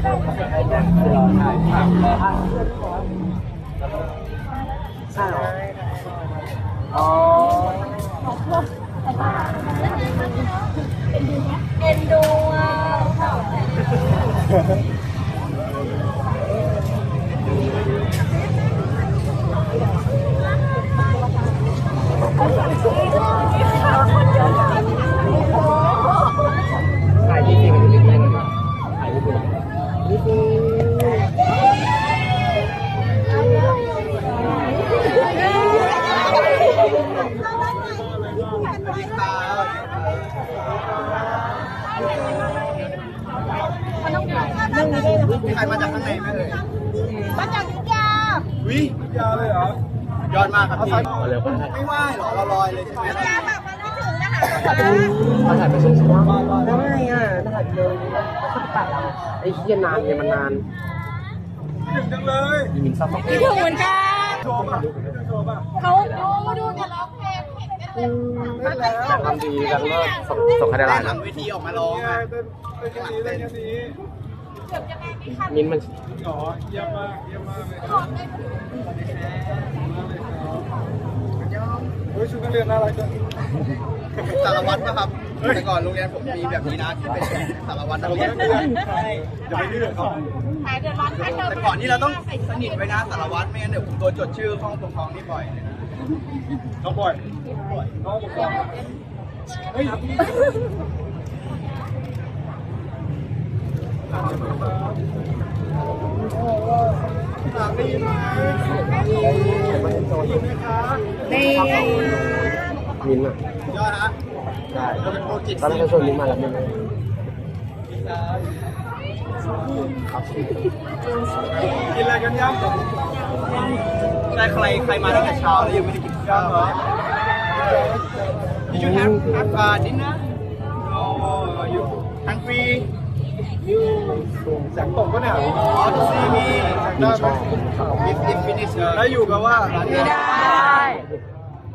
ใช่เหรออ๋อ เอ็นดูอะ ถ่ายที่จริงหรือที่จริงถ่ายที่จริงนี่คือใครมาจากข้างในไหมเอ่ย มาจากยุทธยา วิยาวเลยเหรอ ยอดมากครับพี่เอาเร็วก็ได้ไม่ไหวหรอเราลอยเลยใช่ไหมยุทธยาแบบมันไม่ถึงนะคะมาถ่ายไปสูงๆได้อะถ่ายเลยสักแปดไอ้เหี้ยนานไงมันนานถึงจังเลยยิงซับซับคิดถึงเหมือนกันโชว์ป่ะโชว์ป่ะเขาดูดูแต่ร้องเพลงเห็นกันเลยเล่นแล้วทำดีกันเลิศส่งส่งให้ได้ได้ร้านหลันะงเวทีออกมาร้องอะเต้นเต้นแค่นี้เต้นแค่นี้เกือบจะไงไม่ทันมิ้นท์มันหรอเยี่ยมมากเยี่ยมมากเลยเฮ้ยชุดนักเรียนน่ารักจังสารวัตรป่ะครับแต่ก่อนโรงเรียนผมมีแบบนี้นะที่เป็นสารวัตรนักเรียนอย่าไปดื้อเขาหายเดือดร้อนใครเธอแต่ก่อนนี่เราต้องสนิทไว้นะสารวัตรไม่งั้นเดี๋ยวผมโดนจดชื่อห้องปกครองนี่บ่อยเลยนะน้องบอยน้องบอกว่าเฮ้ยถาม ได้ยินไหมได้ยินไหมคะนี่มินอะยอดนะได้เราเป็นโปรจิตตอนนั้นจะชวนมินมาแล้วมิ้นท์กินอะไรกันยังใช่ใครใครมาตั้งแต่เช้าแล้วยังไม่ได้กินข้าวเลยนี่ชุดแฮปแฮปการ์ดินนะโอ้ยฮังฟี แสงตกก็เนี่ยอ๋อทูซีมีได้ไหมอิฟอิฟฟินิชแล้วอยู่กับว่าไม่ได้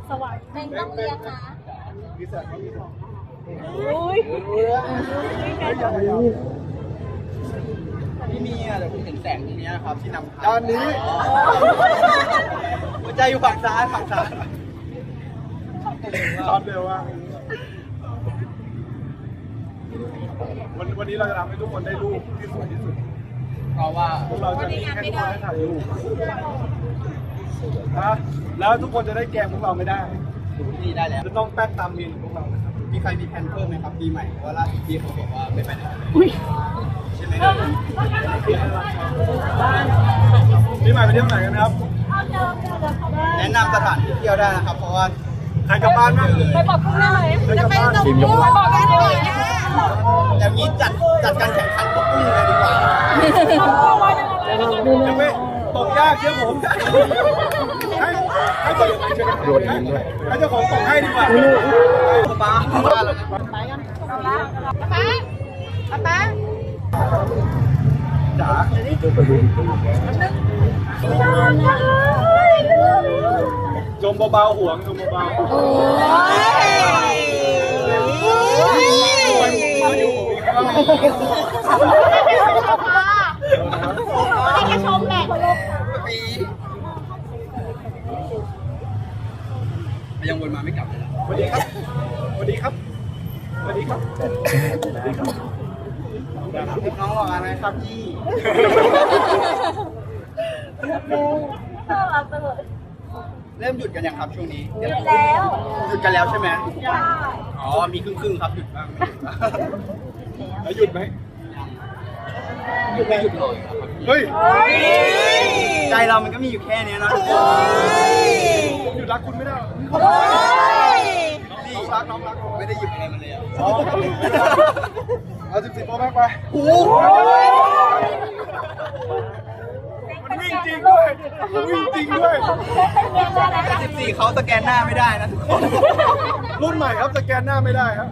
สวัสดีเป็นต้องเรียนนะมีแสงมีแสงอุ้ยที่มีอะเดี๋ยวผมเห็นแสงตรงนี้ครับที่นำทางด้านนี้ หัวใจอยู่ฝั่งซ้ายฝั่งซ้ายช็อตเร็วว่าก วันวันนี้เราจะทำให้ทุกคนได้รูปที่สวยที่สุด เพราะว่าพวกเราจะมีแค่ทุกคนให้ถ่ายรูปนะแล้วทุกคนจะได้แกล้งพวกเราไม่ได้นี่ได้แล้วจะต้องแป๊กตามมีนของพวกเรานะครับมีใครมีแผนเพิ่มไหมครับปีใหม่เพราะว่าล่าสุดพี่เขาบอกว่าไม่ไปไหนใช่ไหมปีใหม่ไปเที่ยวไหนกันนะครับ แนะนำสถานที่เที่ยวได้นะครับ เพราะว่าใครกลับบ้านบ้างไปบอกคุณหน่อยใครกลับบ้านทีมยกบอกกันหน่อยนะ อย่างนี้จัดจัดการแข่งขันตกกุ้งเลยดีกว่ายังไม่ตกยากเชื่อผมให้ให้เจ้าของช่วยกันโดนยิ้มด้วยให้เจ้าของตกให้ดีกว่าป้าป้าแล้วนะป๊าป๊าป๊าจ๋าจมเบาๆห่วงจมเบาๆ ให้แกชมแหละยังวนมาไม่กลับเลยนะสวัสดีครับสวัสดีครับสวัสดีครับสวัสดีครับน้องรออะไรครับพี่น่ารักเลยเริ่มหยุดกันยังครับช่วงนี้หยุดแล้ว หยุดกันแล้วใช่ไหมใช่ อ๋อ มีครึ่งครึ่งๆครับหยุดบ้างแล้วหยุดไหมหยุดไม่หยุดเลยครับเฮ้ย ใจเรามันก็มีอยู่แค่เนี้ยนะผมหยุดรักคุณไม่ได้หรอกน้องรักน้องรักไม่ได้หยิบอะไรมาเลยอะอ๋อเอาสิบสิบโปรแม็กไป โอ้โหมัน วิ่งจริงด้วยมันวิ่งจริงด้วยสิบสี่เขาสแกนหน้าไม่ได้นะทุกคน รุ่นใหม่ครับสแกนหน้าไม่ได้ครับ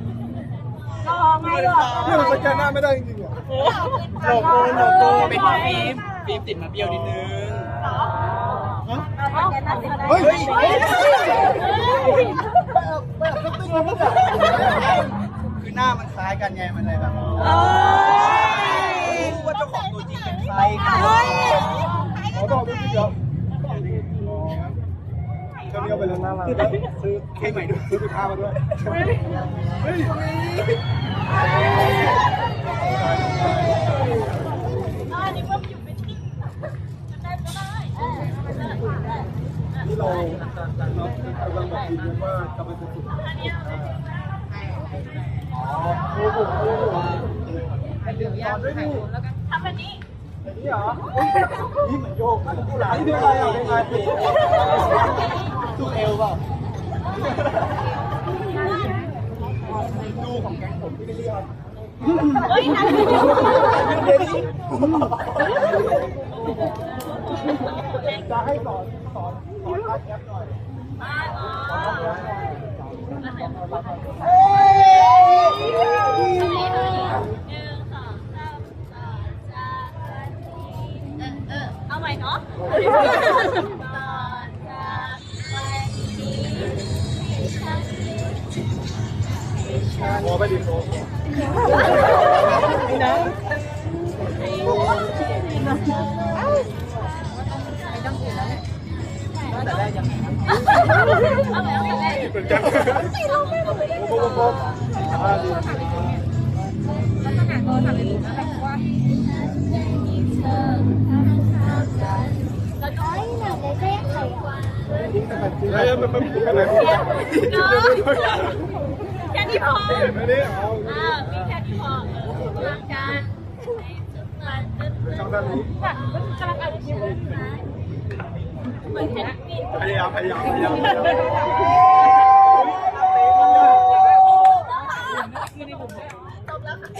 รอไงหรอนี่มันสแกนหน้าไม่ได้จริงๆอะโลโก้โลโก้เป็นฟิล์มฟิล์มติดมาเบี้ยวนิดนึงเฮ้ยคือหน้ามันคล้ายกันไงมันเลยแบบรู้ว่าเจ้าของตัวจริงมาซื้อใชอบกินเยอะแค่เดียวไปเลยน่ารักซื้อให้ใหม่ด้วยซื้อไปามาด้วยเฮ้ยที่เราเรากำลังบอกคุากำลังจะสุดโอ้โหเดี๋ยวากไข่แล้วกัทำแบบนี้ นี่เหรอ นี่เหมือนโยกอันนี้เป็นอะไรอะเป็นไงตู้เอวเปล่าดูของแกงผมที่ได้เรียกเฮ้ยนะจะให้สอนสอนสอนการแคปหน่อยหนึ่งสองสาม อเอาใหม่นาะต่อจากวันนี้ฉันโมไปดิโมเอาใหม่เอาใหม่เหมือนกันโมโมโมอ่าดีเฮ้ยมันมันมันอะไร แค่นี้พอไม่ได้เอาอ่ามีแค่นี้พอทางการในทุกงานตึ๊ดช่องด้านนี้กำลังเอ่านอยู่เหมือนเห็นมีพยายามพยายามพยายามจบแล้วค่ะ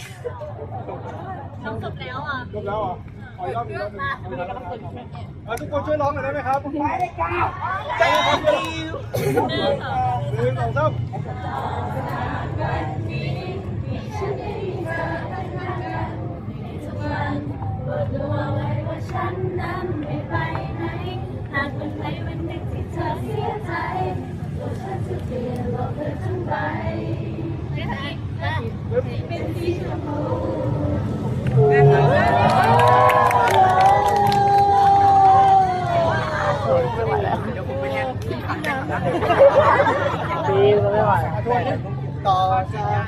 จบแล้วอะ จบแล้วเหรอข ออีกรอบหนึงรอบหนึงเอาทุกคนช่วยร้องหน่อยได้ไหมครับไปเลยจ้าใจเย็นหนึ่งสองหนึ่งสองสามรู้เอาไว้ว่าฉันนั้นไม่ไปไหนหากวันไหนวันหนึ่งที่เธอเสียใจตัวฉันจะเปลี่ยนโลกเธอทั้งใบเป็นสีชมพู ปีไม่ไหวต่อจาก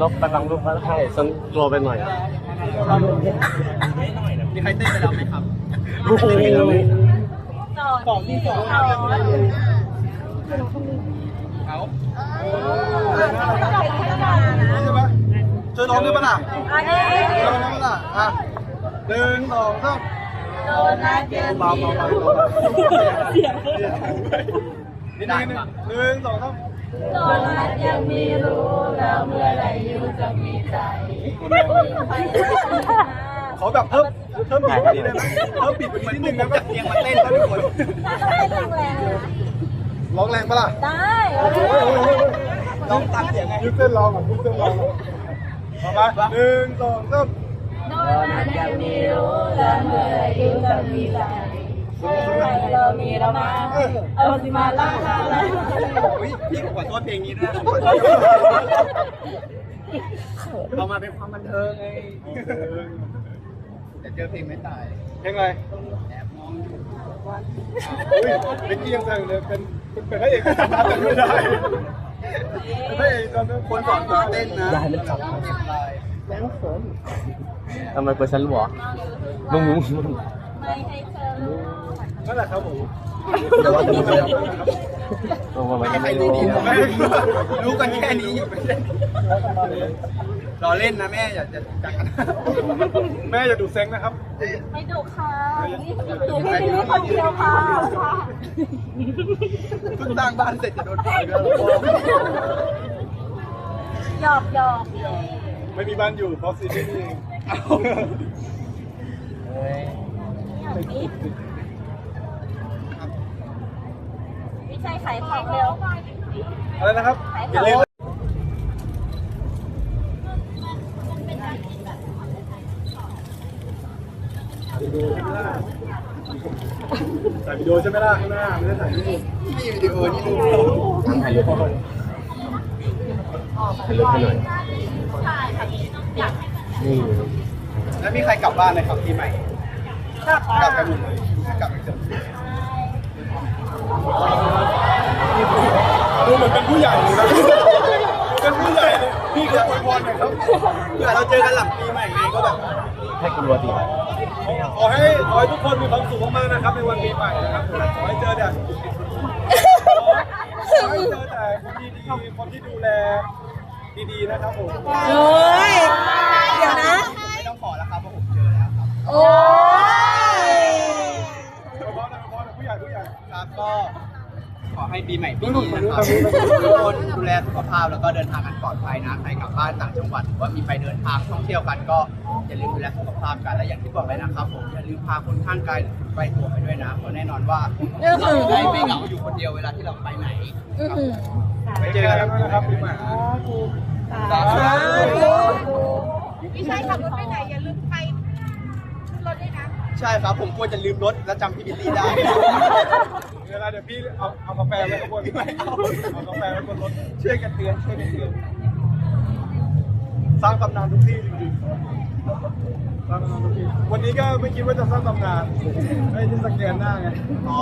ลบไปบางรูปก็ให้ฉันกลัวไปหน่อยมีใครเต้นไปแล้วไหมครับโอ้โหต่อที่สองเอาใช่ไหมช่วยร้องได้ปะล่ะอันนี้ช่วยร้องได้ปะล่ะอะหนึ่งสองสาม โดนัทเยอะเบาเบาเบาเสียงนิดนึงหนึ่งสองสามโดนัทยังไม่รู้แล้วเมื่อไหรยูจะมีใจขอแบบเพิ่มเพิ่มบีบนี้ได้ไหมเพิ่มบีบกว่านี้นิดนึงได้ไหมจัดเรียงมาเต้นแล้วทุกคนร้องแรงปะล่ะ ได้ร้องตามเสียงไงยุบเส้นร้องก่อนยุบเส้นร้องมาหนึ่งสองสาม นัทยังม่รู้แล้วเมื่อไหรยูจะมีใจเมื่อไรเรามีเรามาเอาสิมาล่าเราเฮ้ยพี่ขอโทษเพลงนี้ด้วยนะเอามาเป็นความบันเทิงไงแต่เจอเพลงไม่ตายเพลงอะไรแอบมองอยู่อุ้ยเกียังแซงเลยเป็นเป็นพระเอกแต่ไม่ได้เป็นพระเอกตอนนั้คนสอนตัวเต้นนะยายมันจับ เก็บลายแม่งเขินทำไมเปิดฉันรู้หรอลุงลุงไม่ให้เธอนั่นแหละครับผมเดี๋ยวว่าจะมีเดียวลงมาไม่ไม่ใครไม่รู้รู้ดีนะแม่รู้กันแค่นี้อยู่ไม่ใช่รอเล่นนะแม่อย่าจะจังกันแม่อย่าดูเซ็งนะครับไม่ดุค่ะนี่คือพี่นี่คนเดียวค่ะเพิ่งสร้างบ้านเสร็จจะโดนปล่อยแล้วหยอกหยอก ไม่มีบ้านอยู่เพราะซีรีส์นี่เองไม่ใช่ขายของเร็วอะไรนะครับอย่าเล่นถ่ายวิดีโอใช่ไหมล่ะข้างหน้าไม่ได้ถ่ายรูปนี่วิดีโอนี่ดูทำถ่ายรูป ให้หน่อยถ่ายรูปให้หน่อยใช่ค่ะพี่ต้องอยากให้นี่แล้วมีใครกลับบ้านไหมครับปีใหม่ กลับไปหมดเลยกลับไปเจอดูเหมือนเป็นผู้ใหญ่เลยนะเป็นผู้ใหญ่เลยพี่ก็อวยพรหน่อยครับเผื่อเราเจอกันหลังปีใหม่ไงก็แบบให้กูรัวตีขอให้ขอให้ทุกคนมีความสุขมากๆนะครับ ในวันปีใหม่นะครับขอให้เจอแต่ขอให้เจอแต่คนดีๆคนที่ดูแล ดีๆนะครับผมโอ้ยเดี๋ยวนะ ไม่ต้องขอแล้วครับเพราะผมเจอแล้วครับโอ้ยขอพรนะขอพรนะผู้ใหญ่ผู้ใหญ่ครับก็ขอให้ปีใหม่ปีนี้นะครับทุกคนดูแลสุขภาพแล้วก็เดินทางกันปลอดภัยนะใครกลับบ้านต่างจังหวัดหรือว่ามีไปเดินทางท่องเที่ยวกันก็อย่าลืมดูแลสุขภาพกันและอย่างที่บอกเลยนะครับผมอย่าลืมพาคนข้างกายหรือใกล้ตัวไปด้วยนะเพราะแน่นอนว่าเราจะได้ไม่เหงาอยู่คนเดียวเวลาที่เราไปไหนอื้อหือไปเจอกันนะครับปีใหม่ สาธุ พี่ชายขับรถไปไหนอย่าลืมไปขึ้นรถด้วยนะ ใช่ครับ ผมกลัวจะลืมรถและจำพี่บิลลี่ได้ เวลาเดี๋ยวพี่เอาเอากาแฟไว้ข้างบนเอากาแฟไว้บนรถช่วยกันเตือนช่วยกันเตือนสร้างตำนานทุกที่จริงๆสร้างตำนานทุกที่วันนี้ก็ไม่คิดว่าจะสร้างตำนานไม่ได้สแกนหน้าไงอ๋อ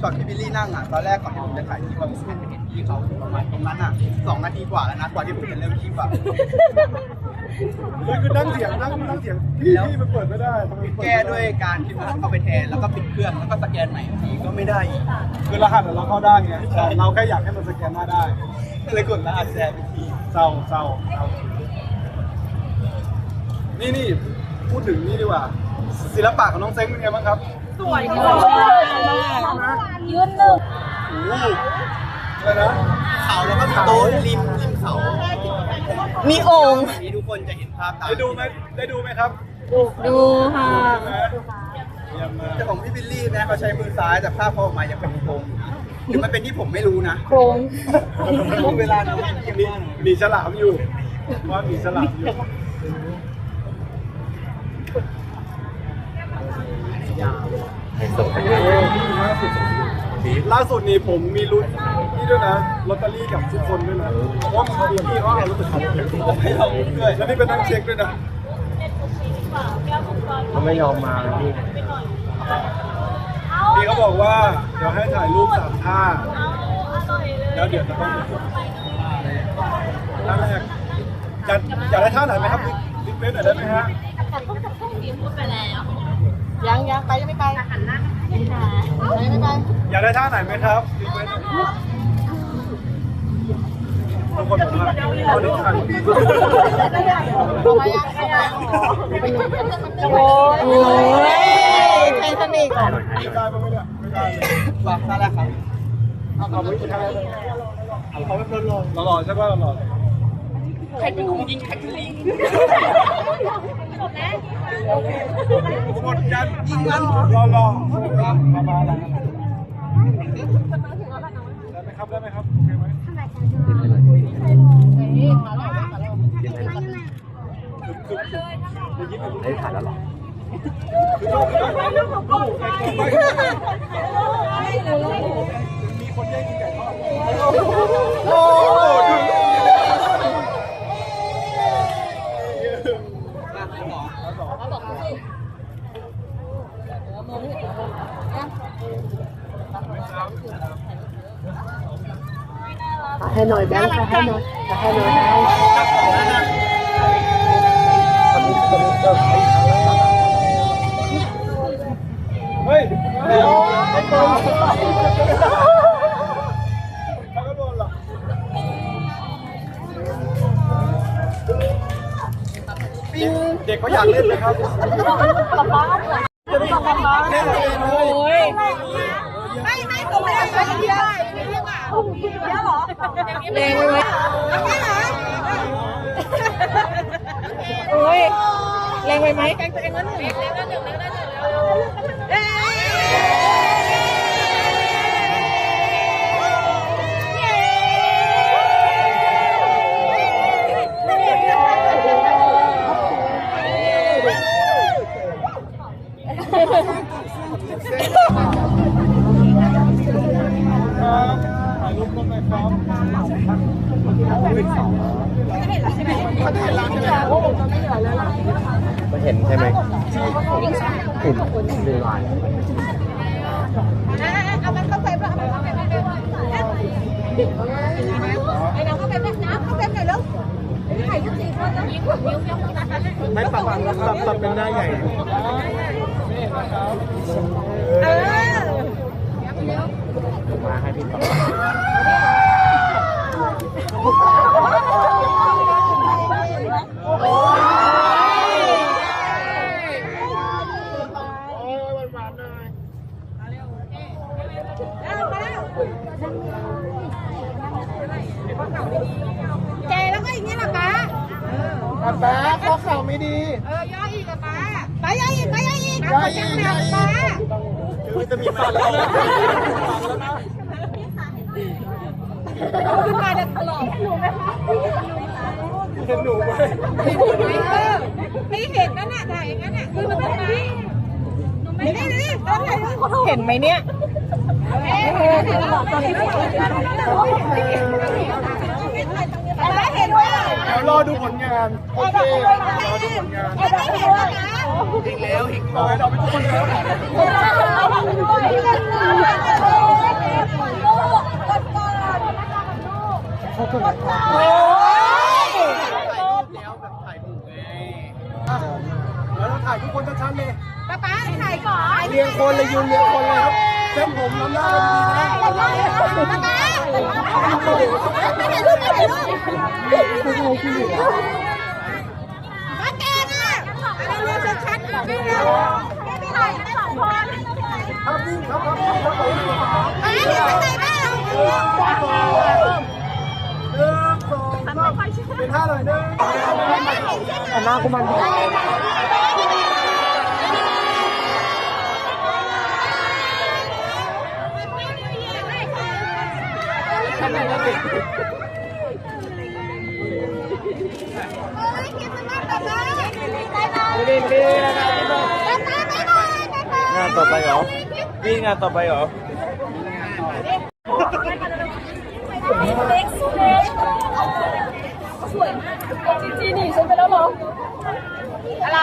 ช็อตที่บิลลี่นั่งอะตอนแรกก่อนที่ผมจะถ่ายคลิปอะผมเห็นพี่เขาประมาณตรงนั้นอะสองนาทีกว่าแล้วนะกว่าที่ผมจะเริ่มคลิปอะ คือคือนั่งเถียงนั่งนั่งเถียงพี่พี่มันเปิดไม่ได้ทำไมเปิแก้ด้วยการที่ผมเข้าไปแทนแล้วก็ปิดเครื่องแล้วก็สแกนใหม่อีกทีก็ไม่ได้อีกคือรหัสเราเข้าได้ไงแต่เราแค่อยากให้มันสแกนหน้าได้ก็เลยกดรหัสแทนอีกทีเศร้าเศร้าเศร้านี่นี่พูดถึงนี่ดีกว่า ศิลปะของน้องเซ้งเป็นไงบ้างครับสวยมากยืนหนึ่งโอ้โหอะไรนะ เขาแล้วก็มีโต๊ะริมริมเขา มีโอ่งอันนี้ทุกคนจะเห็นภาพตามได้ดูไหมได้ดูไหมครับดูค่ะใช่ไหมเยี่ยมมากแต่ของพี่บิลลี่นะเขาใช้มือซ้ายแต่ภาพเขาออกมายังเป็นโครงหรือมันเป็นที่ผมไม่รู้นะโครงเวลาน้องเยี่ยมมีมากมีฉลามอยู่ว่ามีฉลามอยู่ล่าสุดนี่ผมมีลุ้นนี่ ด้วยนะลอตเตอรี่กับทุกคนด้วยนะเพราะว่ามีพี่เขาเอาลอตเตอรี่ให้เราด้วยแล้วนี่เป็นนักเช็คด้วยนะเขาไม่ยอมมาพี่พี่เขาบอกว่าเดี๋ยวให้ถ่ายรูปสามท่าแล้วเดี๋ยวจะต้องท่าแรกอยากอยากได้ท่าไหนไหมครับรีเควสหน่อยได้ไหมฮะยังยังไปยังไม่ไปหันหน้าไปยังไม่ไปอยากได้ท่าไหนไหมครับรีเควสหน่อย ทุกคนบอกว่าตอนนี้ถ่ายเอามายังเอามาโอ้ยไททานิกไม่ได้ไม่ได้ไม่ได้เลยว่าท่าแรกครับเอาเอาไม่ใช่เอาไม่เป็นหล่อหล่อใช่ป่ะหล่อใครเป็นคนยิงใครเป็นลิงกดแล้วหมดยันยิงมันหล่อหล่อมามาอะไรได้ไหมครับได้ไหมครับโอเคไหม ได้ถ่ายแล้วหรอมีคนแย่งกินไก่ทอดโอ้ดู ห้หน่อยแบงค์ให้หน่อยให้หน่อยให้คนนี้คนนี้ก็เฮ้ยแล้วก็โดนหรอเด็กเขาอยากเล่นไหมครับโอ้ยไม่ไม่ผมไม่ได้ไปอย่า งนี้ได้ไม่ได้อะเยอะ เหรอแรงไปไหมแล้วไม่เหรอโอ้ยแรงไปไหมเองก็หนึ่งเองก็หนึ่งเองก็หนึ่งเอ้ถ่ามันไหมครับไม่เห็นใช่ไหมอุ่นดูหน่อยเอามันเข้าไปป่ะไอ้น้ำเข้าไปแบบน้ำเข้าไปหน่อยแล้วถ่ายทุกสี่คนแล้วยิ้มยิ้มยิ้มไม่ปรับปรับปรับเป็นหน้าใหญ่เออ มาให้พี่ต่อ แกแล้วก็อย่างนี้แหละป้า ป๊าป๊าข้อเข่าไม่ดี เออย่ออีกอะป้าป้าย่ออีกป้าย่ออีกป้าจังหนักป้า คือจะมีฟันแล้วนะ ขึ้นมาเด็ดตลอดหนูไหมคะเห็นหนูไหมเออไม่เห็นนั่นน่ะถ่ายอย่างนั้นน่ะคือมันเป็นไงไม่ได้เลยเห็นไหมเนี่ยเห็นไหมเห็นว่าเดี๋ยวรอดูผลงาน โอเครอดูผลงานไม่เห็นแล้วนะอีกแล้วอีกเอาไว้เราไปทุกคนแล้ว โอ้ยแล้วแบบถ่ายหมู่ไงแล้วเราถ่ายทุกคนชัดๆเลยป้าป้าถ่ายก่อนเรียงคนเลยยืนเรียงคนเลยครับเส้นผมล้ำหน้ากันดีๆนะป้าป้าไม่ถ่ายรูปไม่ถ่ายรูปป้าแกน่ะอะไรรื่องชัดๆอะไม่รู้แกไม่ถ่ายกันสองคนครับนิ่ครับครับครับครับป้าเห็นอะไรบ้างหนึ่งสองสาม เป็นท่าหน่อยนึงแต่หน้ากูมันดีดีดีนะงานต่อไปเหรอพี่งานต่อไปเหรอ สวยมากจริงๆนี่ฉันไปแล้วเหรอ อะไร